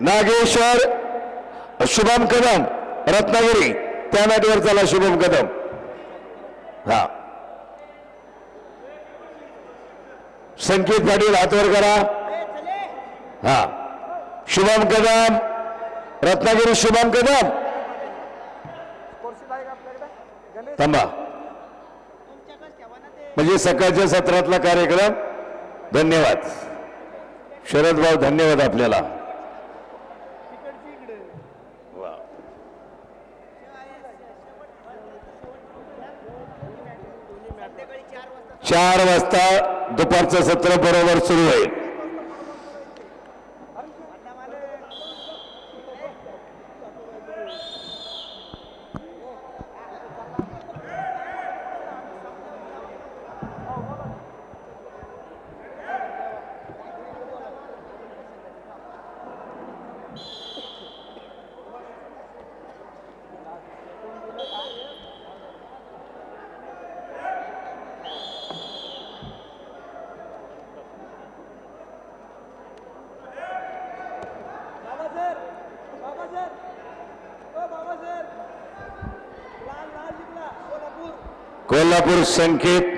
नागेश्वर शुभम कदम रत्नागिरी. त्या मॅटवर चला शुभम कदम. हा. संकेत पाटील हातवर करा. हा. शुभम कदम रत्नागिरी शुभम कदम. थांबा. म्हणजे सकाळच्या सत्रातला कार्यक्रम. धन्यवाद. शरद भाऊ धन्यवाद आपल्याला. चार वाजता दुपारचं सत्र बरोबर सुरू होईल. कोल्हापूर संकेत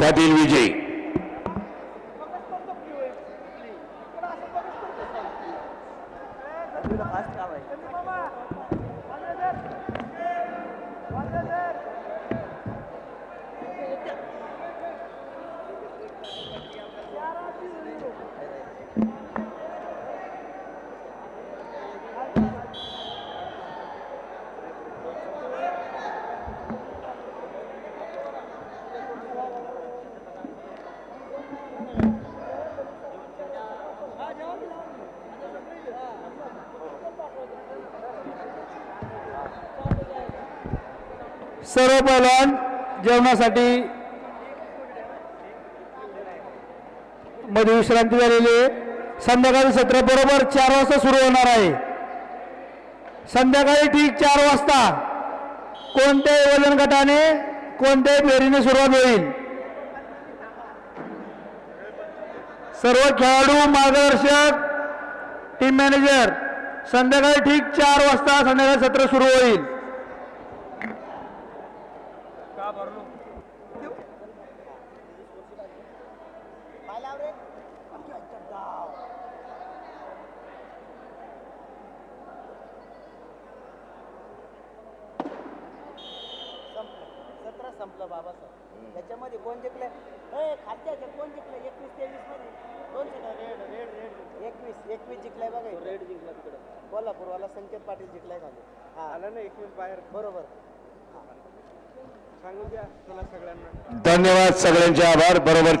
पाटील विजयी. सर्व पहिलवान जेवणासाठी मध्ये विश्रांती झालेली आहे. संध्याकाळी सत्र बरोबर चार वाजता सुरू होणार आहे. संध्याकाळी ठीक चार वाजता कोणत्याही वजन गटाने कोणत्याही फेरीने सुरुवात होईल. सर्व खेळाडू मार्गदर्शक टीम मॅनेजर संध्याकाळी ठीक चार वाजता संध्याकाळी सत्र सुरू होईल. संपलं. सत्र संपलं बाबा सर. त्याच्यामध्ये कोण जिंकले? ए खालच्या कोण जिंकले? एकवीस तेवीसमध्ये दोन रेड रेड रेड एकवीस एकवीस जिंकलाय बघा रेड जिंकला तिकडे. कोल्हापूरवाला संकेत पाटील जिंकलाय खाली हा. आला ना एकवीस बाहेर. बरोबर. धन्यवाद सगळ्यांचे आभार. बरोबर